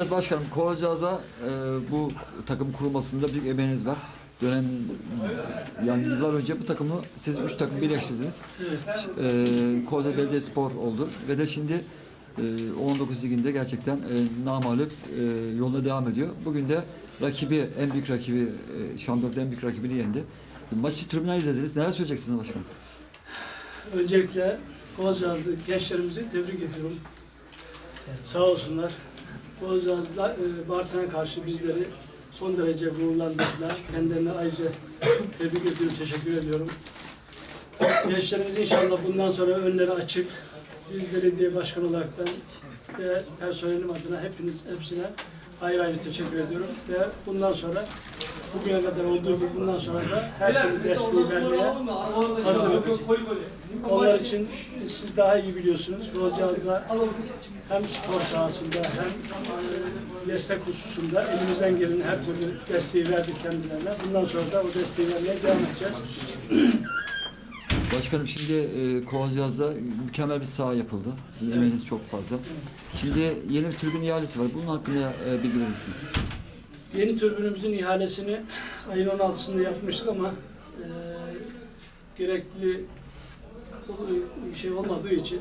Evet başkanım, Kovacağız'a e, bu takım kurulmasında büyük emeğiniz var. Dönem yani yıllar önce bu takımı siz üç takım birleştirdiniz. Evet. E, Kocaeli Belediyespor oldu ve de şimdi e, 19 liginde gerçekten e, namalip e, yoluna devam ediyor. Bugün de rakibi, en büyük rakibi, e, şampiyonlukta en büyük rakibini yendi. Maçı tribünden izlediniz. Neler söyleyeceksiniz başkanım? Öncelikle Bozcağızlı gençlerimizi tebrik ediyorum. Sağ olsunlar. Bozcağız'da e, Bartın'a karşı bizleri son derece gururlandırdılar. Kendilerine ayrıca tebrik ediyorum, teşekkür ediyorum. Gençlerimiz inşallah bundan sonra önleri açık. Biz belediye başkanı olarak ben ve personelim adına hepiniz hepsine ayrı ayrı teşekkür ediyorum. Ve bundan sonra bugüne kadar olduğu gibi bundan sonra da her türlü desteği vermeye hazırım. Onlar için siz daha iyi biliyorsunuz. Rozcağız'da hem spor sahasında hem destek hususunda elimizden gelen her türlü desteği verdik kendilerine. Bundan sonra da o desteği vermeye devam edeceğiz. Başkanım şimdi e, Kovacağız'da mükemmel bir saha yapıldı. Sizin emeğiniz çok fazla. Şimdi yeni bir tribün ihalesi var. Bunun hakkında e, bilgi verir misiniz? Yeni türbünümüzün ihalesini ayın 16'sında yapmıştık ama e, gerekli şey olmadığı için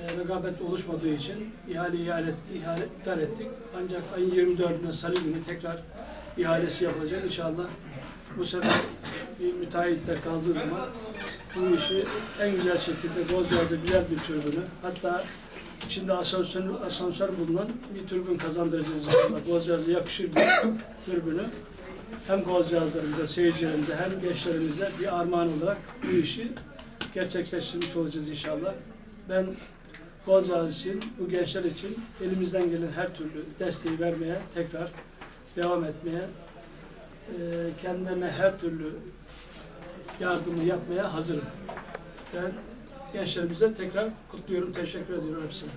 e, rekabet oluşmadığı için ihale ihale, ihale iptal ettik. Ancak ayın 24'ünde salı günü tekrar ihalesi yapılacak. İnşallah bu sefer bir müteahhitler kaldığı zaman bu işi en güzel şekilde Bozcaada'da güzel bir türbünü hatta içinde asansör, asansör bulunan bir türbün kazandıracağız inşallah. Bozcaada'ya yakışır bir türbünü hem Bozcaada'larımıza, seyircilerimize hem gençlerimize bir armağan olarak bu işi gerçekleştirmiş olacağız inşallah. Ben Bozcaada için, bu gençler için elimizden gelen her türlü desteği vermeye, tekrar devam etmeye, eee, kendilerine her türlü yardımı yapmaya hazırım. Ben gençlerimize tekrar kutluyorum, teşekkür ediyorum hepsine.